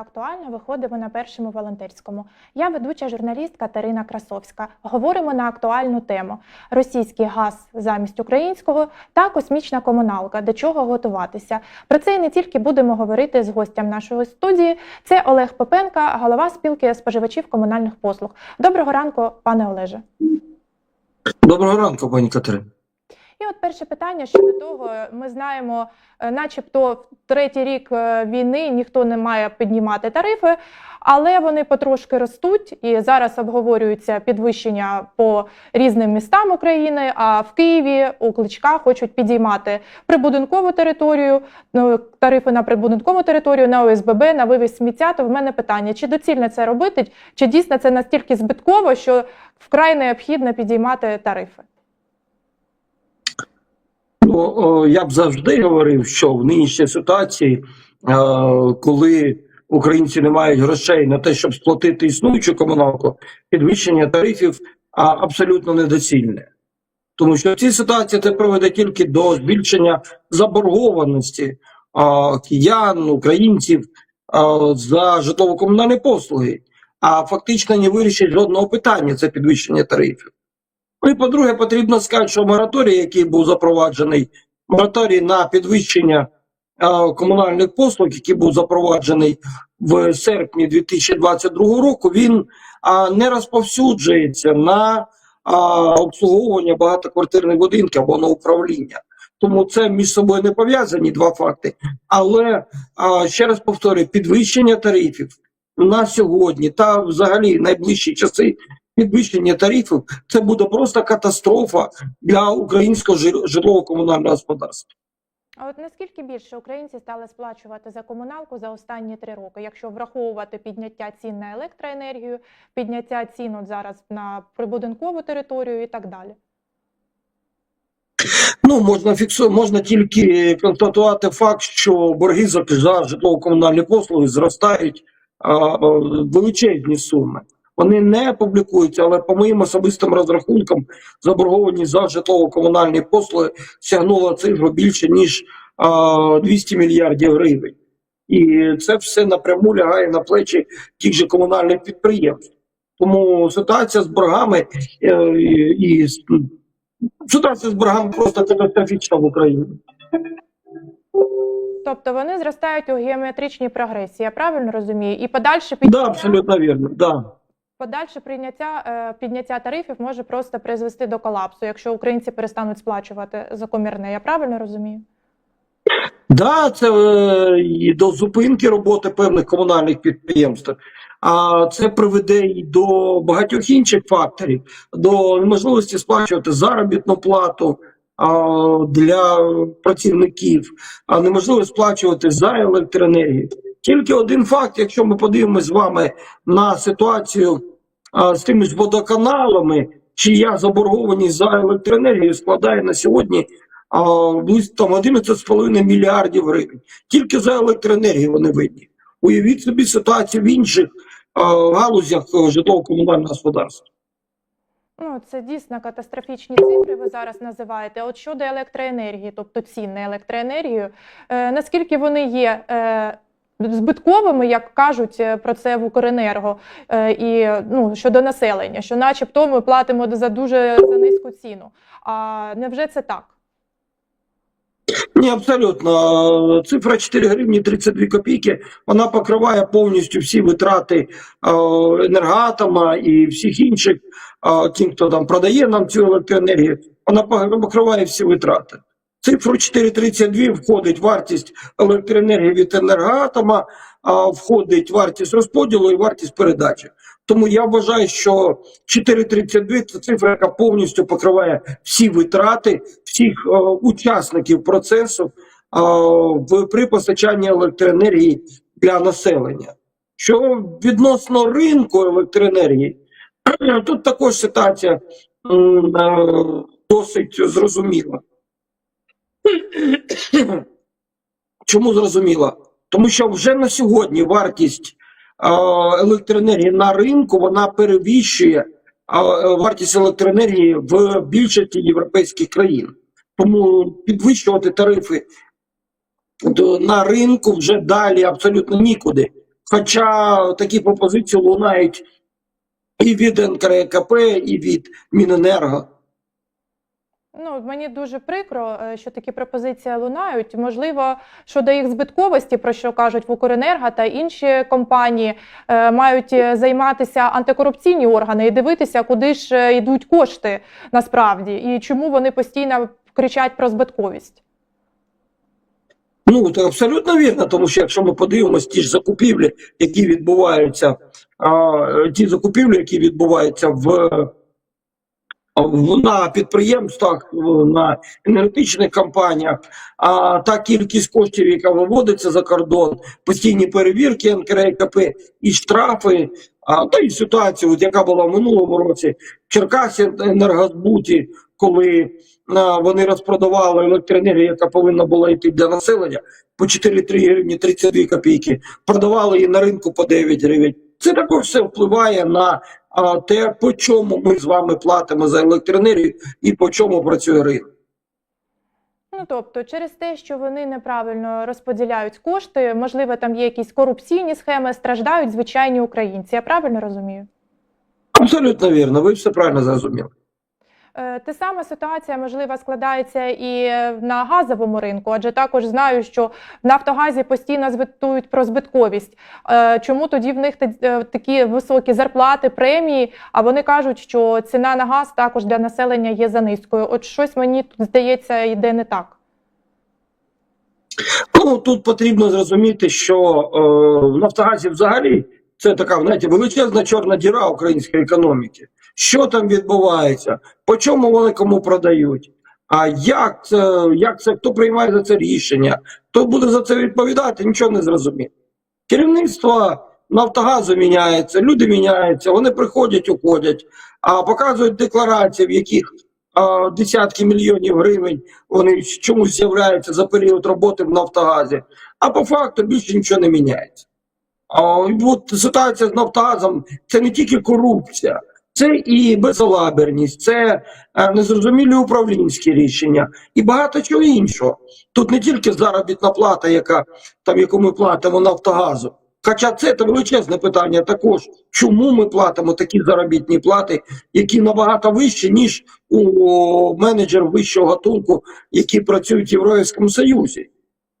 Актуально виходимо на першому волонтерському. Я ведуча журналіст Катерина Красовська. Говоримо на актуальну тему: російський газ замість українського та космічна комуналка. До чого готуватися? Про це і не тільки будемо говорити з гостям нашої студії. Це Олег Попенка, голова спілки споживачів комунальних послуг. Доброго ранку, пане Олеже. Доброго ранку, пані Катерина. І от перше питання щодо того, ми знаємо, е, начебто в третій рік е, війни ніхто не має піднімати тарифи, але вони потрошки ростуть і зараз обговорюються підвищення по різним містам України. А в Києві у Кличка хочуть підіймати прибудинкову територію, ну, тарифи на прибудинкову територію, на ОСББ, на вивіз сміття. То в мене питання: чи доцільно це робити, чи дійсно це настільки збитково, що вкрай необхідно підіймати тарифи? Ну, я б завжди говорив, що в нинішній ситуації, е, коли українці не мають грошей на те, щоб сплатити існуючу комуналку, підвищення тарифів абсолютно недоцільне. Тому що в цій ситуації це приведе тільки до збільшення заборгованості а, киян, українців а, за житлово-комунальні послуги, а фактично не вирішить жодного питання це підвищення тарифів. Ну і по-друге, потрібно сказати, що мораторій, який був запроваджений, мораторій на підвищення е, комунальних послуг, який був запроваджений в серпні 2022 року, він а, не розповсюджується на а, обслуговування багатоквартирних будинків або на управління. Тому це між собою не пов'язані два факти. Але а, ще раз повторюю, підвищення тарифів на сьогодні та взагалі найближчі часи підвищення тарифів це буде просто катастрофа для українського житлово-комунального господарства. А от наскільки більше українці стали сплачувати за комуналку за останні три роки, якщо враховувати підняття цін на електроенергію, підняття цін от зараз на прибудинкову територію і так далі? Ну можна фіксу, можна тільки констатувати факт, що борги за, житлово-комунальні послуги зростають а, величезні суми. Вони не публікуються, але по моїм особистим розрахункам заборгованість за житлово-комунальні послуги сягнула цифру більше ніж а, 200 мільярдів гривень. І це все напряму лягає на плечі тих же комунальних підприємств. Тому ситуація з боргами е, і, і ситуація з боргами просто катастрофічна в Україні. Тобто вони зростають у геометричній прогресії, я правильно розумію? І подальше підняття, Да, абсолютно вірно. Да. Подальше прийняття е, підняття тарифів може просто призвести до колапсу, якщо українці перестануть сплачувати за комірне. Я правильно розумію? Да, це е, і до зупинки роботи певних комунальних підприємств. А це приведе і до багатьох інших факторів, до неможливості сплачувати заробітну плату для працівників, а неможливо сплачувати за електроенергію. Тільки один факт, якщо ми подивимося з вами на ситуацію а, з тими ж водоканалами, чия заборгованість за електроенергію складає на сьогодні близько там 11,5 мільярдів гривень. Тільки за електроенергію вони винні. Уявіть собі ситуацію в інших а, галузях е, житлово-комунального господарства. Ну, це дійсно катастрофічні цифри. Ви зараз називаєте. От щодо електроенергії, тобто цін на електроенергію, е, наскільки вони є е, збитковими, як кажуть е, про це в Укренерго, е, і ну, щодо населення, що, начебто, ми платимо за дуже за низьку ціну. А невже це так? Ні, абсолютно. Цифра 4 гривні 32 копійки, вона покриває повністю всі витрати е, енергоатома і всіх інших, тим, хто там продає нам цю електроенергію, вона покриває всі витрати. Цифру 4,32 входить вартість електроенергії від енергоатома, а входить вартість розподілу і вартість передачі. Тому я вважаю, що 4,32 це цифра, яка повністю покриває всі витрати всіх е, учасників процесу е, при постачанні електроенергії для населення. Що відносно ринку електроенергії, тут також ситуація е, досить зрозуміла. Чому зрозуміла? Тому що вже на сьогодні вартість електроенергії на ринку вона перевищує вартість електроенергії в більшості європейських країн. Тому підвищувати тарифи на ринку вже далі абсолютно нікуди. Хоча такі пропозиції лунають і від НКРКП, і від Міненерго. Ну, мені дуже прикро, е, що такі пропозиції лунають. Можливо, щодо їх збитковості, про що кажуть Укренерго та інші компанії, е, мають е, займатися антикорупційні органи і дивитися, куди ж йдуть кошти насправді, і чому вони постійно кричать про збитковість. Ну, це абсолютно вірно, тому що якщо ми подивимося ті ж закупівлі, які відбуваються, ті закупівлі, які відбуваються в на підприємствах, на енергетичних компаніях, а та кількість коштів, яка виводиться за кордон, постійні перевірки НКРКП і штрафи, а, та й ситуація, от, яка була в минулому році в Черкасі енергозбуті, коли а, вони розпродавали електроенергію, яка повинна була йти для населення по 4,3 гривні 32 копійки, продавали її на ринку по 9 гривень. Це також все впливає на а, те, по чому ми з вами платимо за електроенергію і по чому працює ринок. Ну тобто, через те, що вони неправильно розподіляють кошти, можливо, там є якісь корупційні схеми, страждають звичайні українці. Я правильно розумію? Абсолютно вірно, ви все правильно зрозуміли. Е, Те саме ситуація можливо складається і на газовому ринку, адже також знаю, що в Нафтогазі постійно звітують про збитковість. Е, Чому тоді в них е, такі високі зарплати, премії? А вони кажуть, що ціна на газ також для населення є за низькою. От щось мені тут здається йде не так. Ну тут потрібно зрозуміти, що е, в Нафтогазі взагалі це така знаєте, величезна чорна діра української економіки. Що там відбувається? По чому вони кому продають? А як це, як це, хто приймає за це рішення? Хто буде за це відповідати? Нічого не зрозуміло. Керівництво Нафтогазу міняється, люди міняються, вони приходять, уходять, а показують декларації, в яких а, десятки мільйонів гривень вони чомусь з'являються за період роботи в Нафтогазі, а по факту більше нічого не міняється. А, от ситуація з Нафтогазом це не тільки корупція, це і безалаберність, це е, незрозумілі управлінські рішення і багато чого іншого. Тут не тільки заробітна плата, яка там яку ми платимо Нафтогазу. Хоча це та величезне питання також, чому ми платимо такі заробітні плати, які набагато вищі, ніж у менеджерів вищого гатунку, які працюють в Європейському Союзі.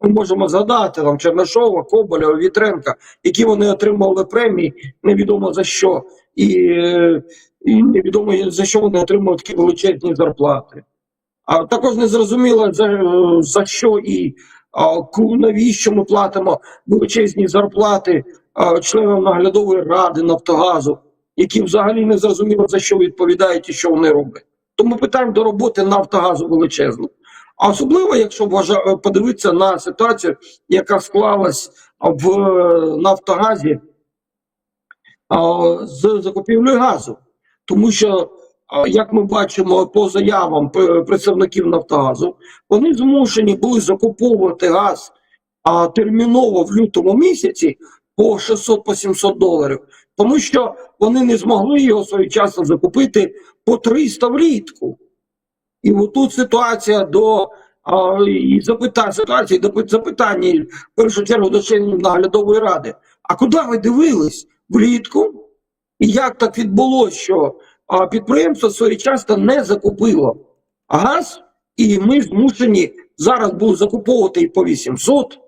Ми можемо згадати там Чернишова, Коболєва, Вітренка, які вони отримували премії, невідомо за що, і, е, і невідомо за що вони отримують такі величезні зарплати. А також не зрозуміло за, е, за що і а, навіщо ми платимо величезні зарплати а, членам наглядової ради Нафтогазу, які взагалі не зрозуміло за що відповідають і що вони роблять. Тому питань до роботи Нафтогазу величезно. А особливо, якщо вважа- подивитися на ситуацію, яка склалась в е, Нафтогазі з закупівлею газу. Тому що, як ми бачимо по заявам представників Нафтогазу, вони змушені були закуповувати газ терміново в лютому місяці по 600 по 700 доларів, тому що вони не змогли його своєчасно закупити по 300 влітку. І отут ситуація до а, і запитання ситуації до запитання в першу чергу до членів наглядової ради. А куди ви дивились влітку? І як так відбулося, що а, підприємство своєчасно не закупило газ, і ми змушені зараз були закуповувати і по 800,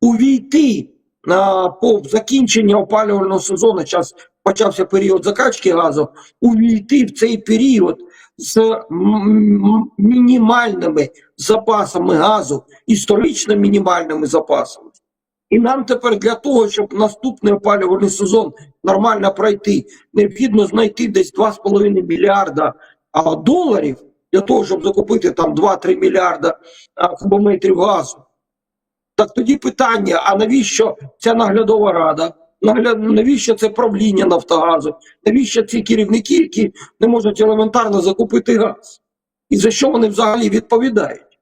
увійти на по закінчення опалювального сезону, час почався період закачки газу, увійти в цей період з мінімальними запасами газу, історично мінімальними запасами. І нам тепер для того, щоб наступний опалювальний сезон нормально пройти, необхідно знайти десь 2,5 мільярда доларів для того, щоб закупити там 2-3 мільярда кубометрів газу. Так тоді питання: а навіщо ця наглядова рада? Навіщо це правління Нафтогазу? Навіщо ці керівники, які не можуть елементарно закупити газ? І за що вони взагалі відповідають?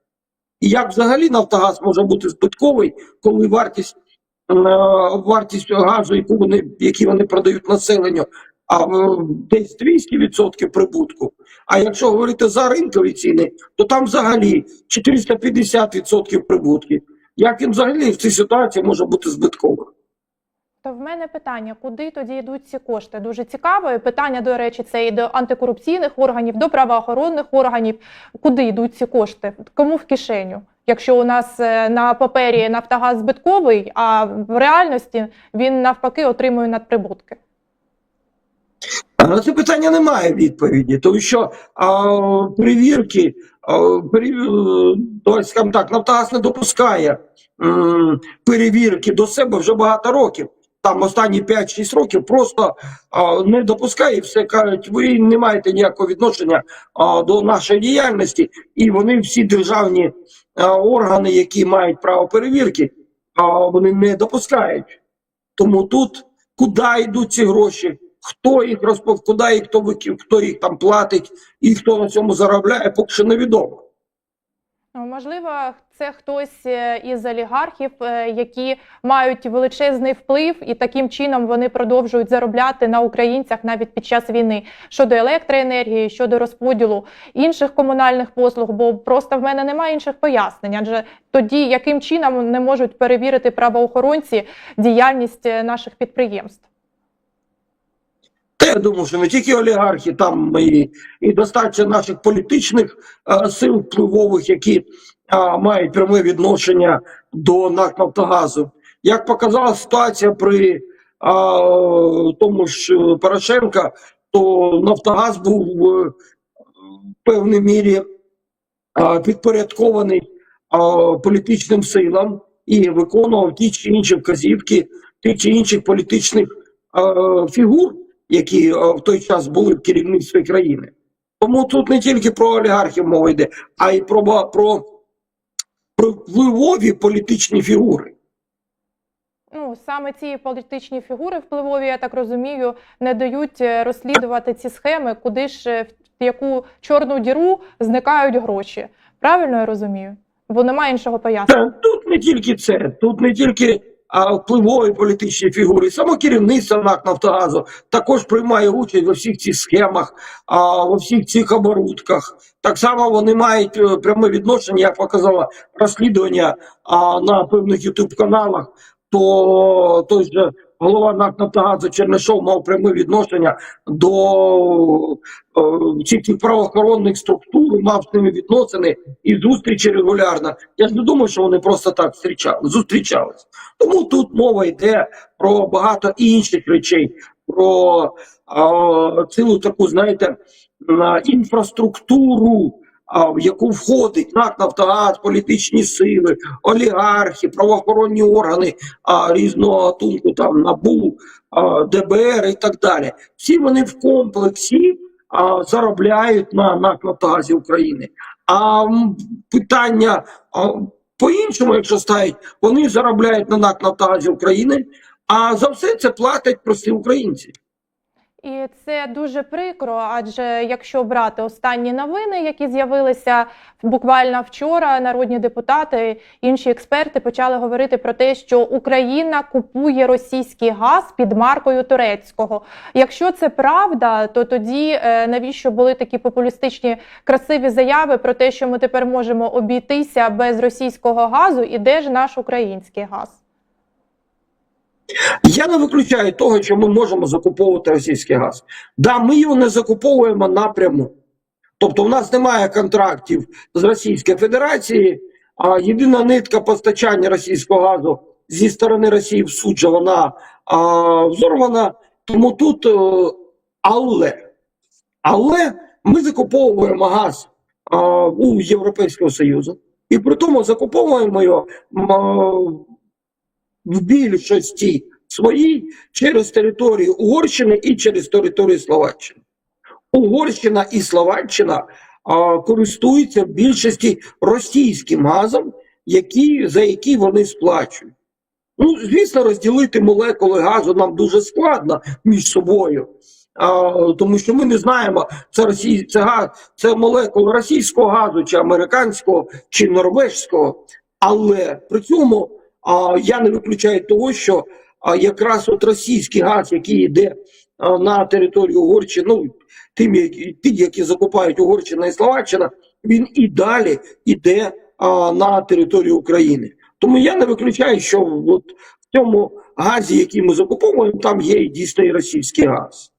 І як взагалі Нафтогаз може бути збитковий, коли вартість, е, вартість газу, яку вони, які вони продають населенню, а е, десь 200% прибутку. А якщо говорити за ринкові ціни, то там взагалі 450% прибутків. Як він взагалі в цій ситуації може бути збитковим? То в мене питання, куди тоді йдуть ці кошти? Дуже цікаво. І питання, до речі, це і до антикорупційних органів, до правоохоронних органів. Куди йдуть ці кошти? Кому в кишеню? Якщо у нас е, на папері Нафтогаз збитковий, а в реальності він навпаки отримує надприбутки. На це питання немає відповіді, тому що а, перевірки, а, пере, давайте скажемо так, Нафтогаз не допускає м, перевірки до себе вже багато років. Там останні 5-6 років просто а, не допускає все кажуть, ви не маєте ніякого відношення а, до нашої діяльності, і вони всі державні а, органи, які мають право перевірки, а, вони не допускають. Тому тут куди йдуть ці гроші, хто їх розпов, куди їх хто викив, хто їх там платить і хто на цьому заробляє, поки що невідомо. Ну, Можливо, це хтось е, із олігархів, е, які мають величезний вплив, і таким чином вони продовжують заробляти на українцях навіть під час війни щодо електроенергії, щодо розподілу інших комунальних послуг. Бо просто в мене немає інших пояснень. Адже тоді яким чином не можуть перевірити правоохоронці діяльність е, наших підприємств? Я думаю, що не тільки олігархи, там і, і достатньо наших політичних е, сил впливових, які мають пряме відношення до НАК «Нафтогазу». Як показала ситуація при е, тому ж е, Порошенка, то Нафтогаз був е, в певній мірі е, підпорядкований е, політичним силам і виконував ті чи інші вказівки тих чи інших політичних е, фігур, які е, в той час були в керівництві країни. Тому тут не тільки про олігархів мова йде, а й про, про впливові політичні фігури. Ну саме ці політичні фігури впливові, я так розумію, не дають е, розслідувати ці схеми, куди ж е, в яку чорну діру зникають гроші. Правильно я розумію? Бо немає іншого пояснення. Тут не тільки це, тут не тільки впливові політичні фігури, само керівництво НАК Нафтогазу також приймає участь во всіх цих схемах, а, во всіх цих оборудках. Так само вони мають е, пряме відношення, як показало розслідування на певних ютуб каналах. То той же голова НАК Нафтогазу Чернишов мав пряме відношення до е, всіх правоохоронних структур, мав з ними відносини і зустрічі регулярно. Я ж не думаю, що вони просто так зустрічали, зустрічались. Тому тут мова йде про багато інших речей, про цілу таку, знаєте, інфраструктуру, в яку входить НАК «Нафтогаз», політичні сили, олігархи, правоохоронні органи а, різного гатунку, там НАБУ, а, ДБР і так далі. Всі вони в комплексі а, заробляють на НАК «Нафтогазі» України. А питання по-іншому, якщо ставить, вони заробляють на НАК «Нафтогазі» України, а за все це платять прості українці. І це дуже прикро, адже якщо брати останні новини, які з'явилися буквально вчора, народні депутати, інші експерти почали говорити про те, що Україна купує російський газ під маркою турецького. Якщо це правда, то тоді е, навіщо були такі популістичні красиві заяви про те, що ми тепер можемо обійтися без російського газу, і де ж наш український газ? Я не виключаю того, що ми можемо закуповувати російський газ. Да, ми його не закуповуємо напряму. Тобто, у нас немає контрактів з Російської Федерації, а єдина нитка постачання російського газу зі сторони Росії в суджа, вона а, взорвана. Тому тут е, але, але ми закуповуємо газ а, у Європейського Союзу, і при тому закуповуємо його а, в більшості своїй через територію Угорщини і через територію Словаччини. Угорщина і Словаччина а, користуються в більшості російським газом, які, за який вони сплачують. Ну, звісно, розділити молекули газу нам дуже складно між собою. А, тому що ми не знаємо, це Росій, це газ, це молекули російського газу, чи американського, чи норвежського. Але при цьому а, я не виключаю того, що якраз от російський газ, який йде на територію Угорщини, ну тим, які, ті, які закупають Угорщина і Словаччина, він і далі йде на територію України. Тому я не виключаю, що от в цьому газі, який ми закуповуємо, там є і дійсно і російський газ.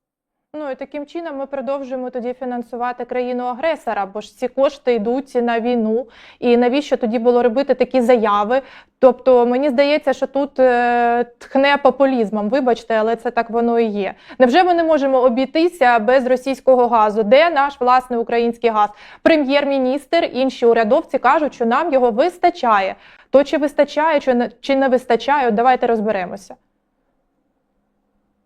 Ну і таким чином ми продовжуємо тоді фінансувати країну агресора, бо ж ці кошти йдуть на війну. І навіщо тоді було робити такі заяви? Тобто мені здається, що тут е, тхне популізмом. Вибачте, але це так воно і є. Невже ми не можемо обійтися без російського газу? Де наш власний український газ? Прем'єр-міністр, інші урядовці кажуть, що нам його вистачає. То чи вистачає, чи не, вистачає? Давайте розберемося.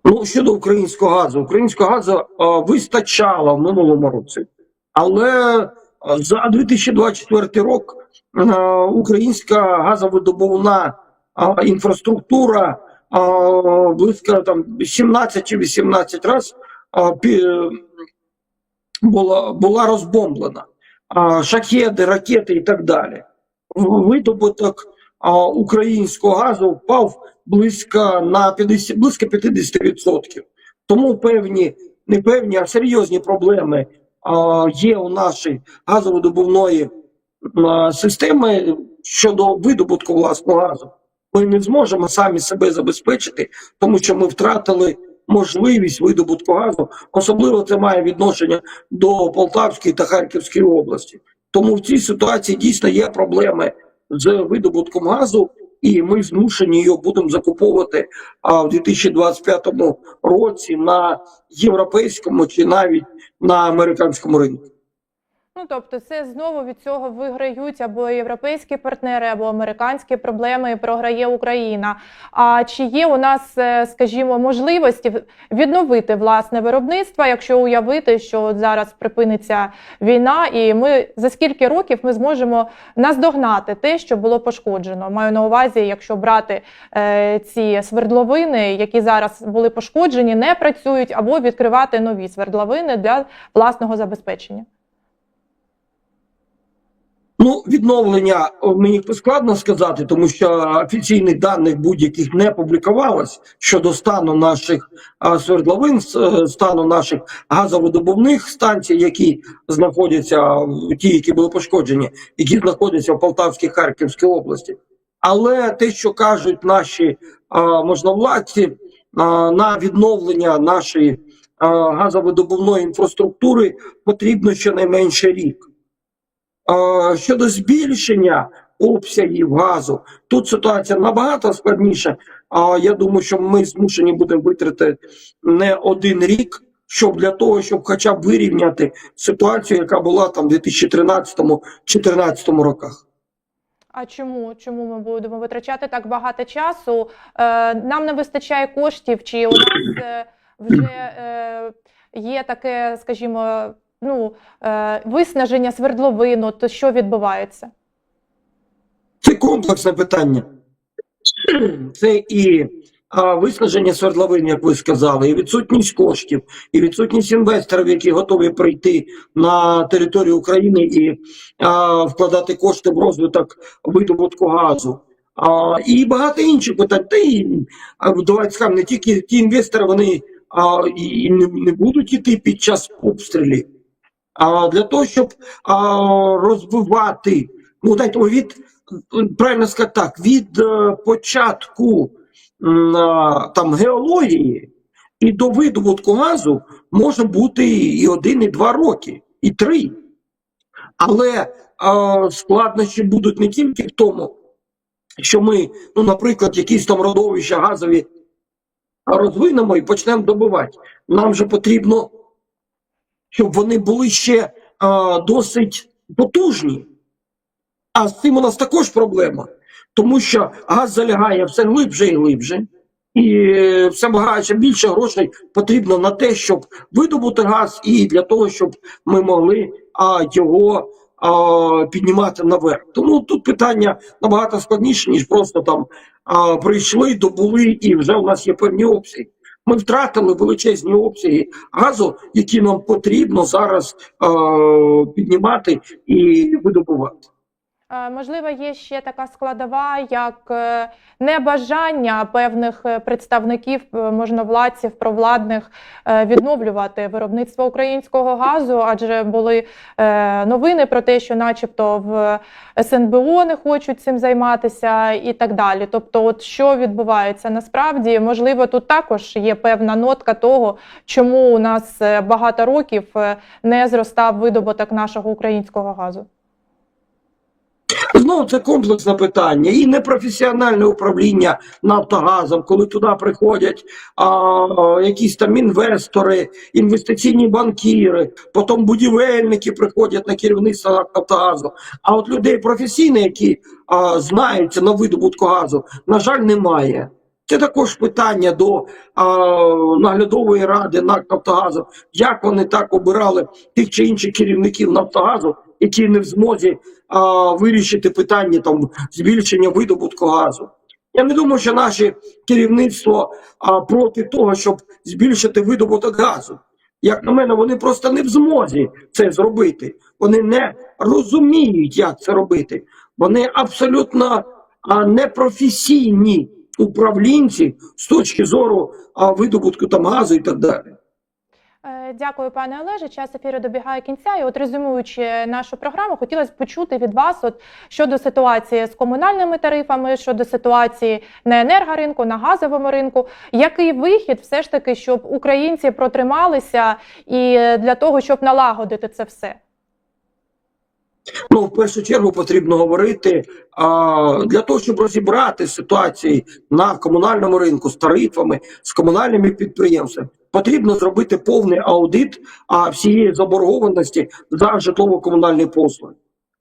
Ну, щодо українського газу, українського газу е, вистачало в минулому році, але е, за 2024 рік е, українська газовидобувна е, інфраструктура е, близько там 17 чи 18 разів була, була розбомблена. Е, Шахеди, ракети і так далі. Видобуток е, українського газу впав близько на 50, близько 50%. Тому певні, не певні, а серйозні проблеми а, є у нашій газовидобувної а, системи щодо видобутку власного газу. Ми не зможемо самі себе забезпечити, тому що ми втратили можливість видобутку газу. Особливо це має відношення до Полтавської та Харківської області. Тому в цій ситуації дійсно є проблеми з видобутком газу, і ми змушені його будемо закуповувати а, в 2025 році на європейському чи навіть на американському ринку. Ну тобто, це знову від цього виграють або європейські партнери, або американські проблеми програє Україна. А чи є у нас, е, скажімо, можливості відновити власне виробництво, якщо уявити, що от зараз припиниться війна, і ми за скільки років ми зможемо наздогнати те, що було пошкоджено? Маю на увазі, якщо брати е, ці свердловини, які зараз були пошкоджені, не працюють, або відкривати нові свердловини для власного забезпечення. Ну, відновлення мені складно сказати, тому що офіційних даних будь-яких не публікувалось щодо стану наших свердловин, е, стану наших газовидобувних станцій, які знаходяться ті, які були пошкоджені, які знаходяться в Полтавській Харківській області. Але те, що кажуть наші можновладці на відновлення нашої а, газовидобувної інфраструктури потрібно щонайменше рік. Щодо збільшення обсягів газу, тут ситуація набагато складніша. Я думаю, що ми змушені будемо витратити не один рік, щоб для того, щоб хоча б вирівняти ситуацію, яка була там в 2013-2014 роках. А чому? Чому ми будемо витрачати так багато часу? Е, нам не вистачає коштів, чи у нас е, вже е, є таке, скажімо, ну, е, виснаження свердловину, то що відбувається? Це комплексне питання. Це і виснаження свердловин, як ви сказали, і відсутність коштів, і відсутність інвесторів, які готові прийти на територію України і а, вкладати кошти в розвиток видобутку газу. А, і багато інших питань. Та а, давайте скажемо, не тільки ті інвестори, вони а, і не, не будуть іти під час обстрілів. Для того, щоб розвивати, ну дайте від правильно сказати так, від е, початку там геології і до видобутку газу може бути і один, і два роки, і три. Але складнощі будуть не тільки в тому, що ми, ну, наприклад, якісь там родовища газові розвинемо і почнемо добивати. Нам же потрібно, щоб вони були ще а, досить потужні. А з цим у нас також проблема, тому що газ залягає все глибше і глибше, і е, все багатше більше грошей потрібно на те, щоб видобути газ, і для того, щоб ми могли а, його а, піднімати наверх. Тому тут питання набагато складніше, ніж просто там а, прийшли, добули, і вже у нас є певні обсяги. Ми втратили величезні обсяги газу, які нам потрібно зараз е, піднімати і видобувати. Е, Можливо, є ще така складова, як е, небажання певних е, представників можновладців, провладних відновлювати виробництво українського газу, адже були новини про те, що, начебто, в СНБО не хочуть цим займатися, і так далі. Тобто, от що відбувається насправді, можливо, тут також є певна нотка того, чому у нас багато років не зростав видобуток нашого українського газу. Знову це комплексне питання і непрофесіональне управління Нафтогазом, коли туди приходять а, якісь там інвестори, інвестиційні банкіри, потім будівельники приходять на керівництво Нафтогазу. А от людей професійних, які а, знаються на видобутку газу, на жаль, немає. Це також питання до а, наглядової ради НАК Нафтогазу, як вони так обирали тих чи інших керівників Нафтогазу, які не в змозі а, вирішити питання там збільшення видобутку газу. Я не думаю, що наше керівництво а, проти того, щоб збільшити видобуток газу. Як на мене, вони просто не в змозі це зробити. Вони не розуміють, як це робити. Вони абсолютно а, непрофесійні управлінці з точки зору а, видобутку там газу і так далі. Дякую, пане Олеже. Час ефіру добігає кінця. І от резюмуючи нашу програму, хотілося почути від вас от щодо ситуації з комунальними тарифами, щодо ситуації на енергоринку, на газовому ринку. Який вихід, все ж таки, щоб українці протрималися і для того, щоб налагодити це все? Ну, в першу чергу потрібно говорити а, для того, щоб розібрати ситуації на комунальному ринку з тарифами, з комунальними підприємствами. Потрібно зробити повний аудит а, всієї заборгованості за житлово-комунальні послуги.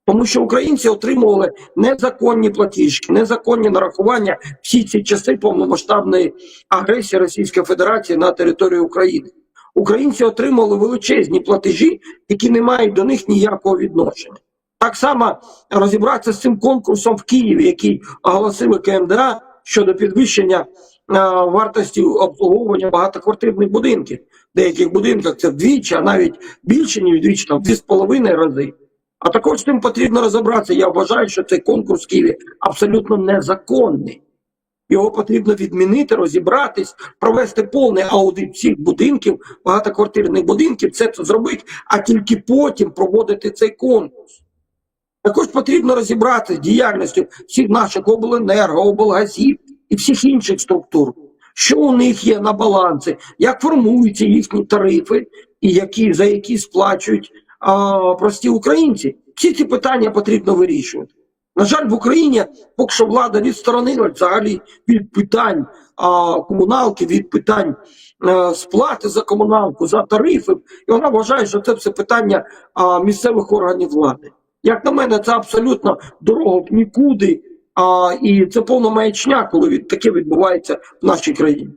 Тому що українці отримували незаконні платіжки, незаконні нарахування всі ці часи повномасштабної агресії Російської Федерації на території України. Українці отримали величезні платежі, які не мають до них ніякого відношення. Так само розібратися з цим конкурсом в Києві, який оголосили КМДА щодо підвищення е, вартості обслуговування багатоквартирних будинків. В деяких будинках це вдвічі, а навіть більше, ніж вдвічі, там дві з половиною рази. А також з тим потрібно розібратися. Я вважаю, що цей конкурс в Києві абсолютно незаконний. Його потрібно відмінити, розібратись, провести повний аудит всіх будинків, багатоквартирних будинків, це, це зробити, а тільки потім проводити цей конкурс. Також потрібно розібратися з діяльністю всіх наших обленерго, облгазів і всіх інших структур, що у них є на балансі, як формуються їхні тарифи, і які, за які сплачують а, прості українці. Всі ці питання потрібно вирішувати. На жаль, в Україні поки що влада відсторонила взагалі від питань а, комуналки, від питань а, сплати за комуналку, за тарифи, і вона вважає, що це все питання а, місцевих органів влади. Як на мене, це абсолютно дорога в нікуди, а, і це повна маячня, коли від, таке відбувається в нашій країні.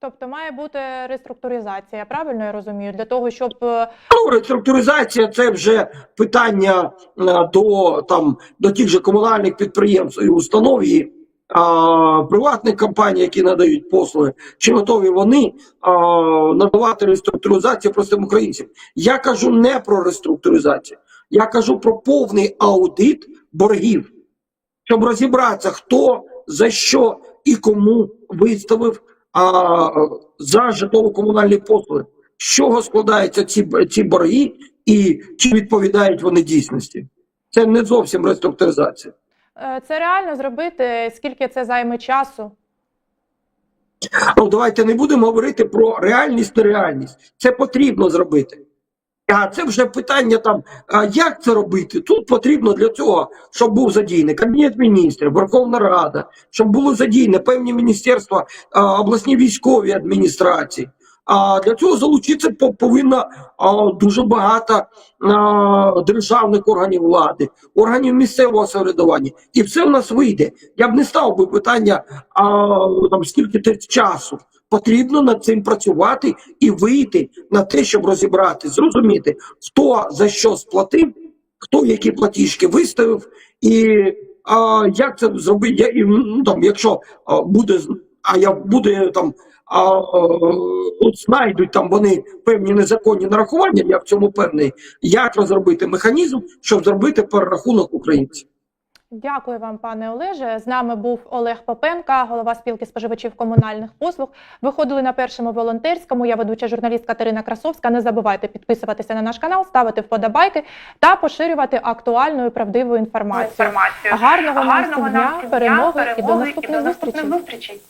Тобто має бути реструктуризація, правильно я розумію, для того, щоб е, Ну, реструктуризація це вже питання е, до, там, до тих же комунальних підприємств і установ і а, приватних компаній, які надають послуги, чи готові вони а, надавати реструктуризацію простим українцям. Я кажу не про реструктуризацію, я кажу про повний аудит боргів, щоб розібратися, хто за що і кому виставив а, за житлово-комунальні послуги. З чого складаються ці, ці борги і чи відповідають вони дійсності? Це не зовсім реструктуризація. е, це реально зробити, скільки це займе часу? Ну, давайте не будемо говорити про реальність, нереальність. Це потрібно зробити. А це вже питання там, як це робити? Тут потрібно для цього, щоб був задійний Кабінет міністрів, Верховна Рада, щоб було задійне певні міністерства, а, обласні військові адміністрації. А для цього залучитися по- повинно а, дуже багато державних органів влади, органів місцевого самоврядування. І все в нас вийде. Я б не став би питання, там, скільки часу. Потрібно над цим працювати і вийти на те, щоб розібрати, зрозуміти, хто за що сплатив, хто які платіжки виставив, і а, як це зробити. Я, і, ну, там, якщо а, буде, а я буде там. А, а, от знайдуть там вони певні незаконні нарахування, я в цьому певний, як розробити механізм, щоб зробити перерахунок українців. Дякую вам, пане Олеже. З нами був Олег Попенка, голова спілки споживачів комунальних послуг. Виходили на першому волонтерському. Я ведуча журналіст Катерина Красовська. Не забувайте підписуватися на наш канал, ставити вподобайки та поширювати актуальну і правдиву інформацію. інформацію. Гарного, Гарного нам дня, дня, перемоги і до перемоги наступних зустрічей. зустрічей.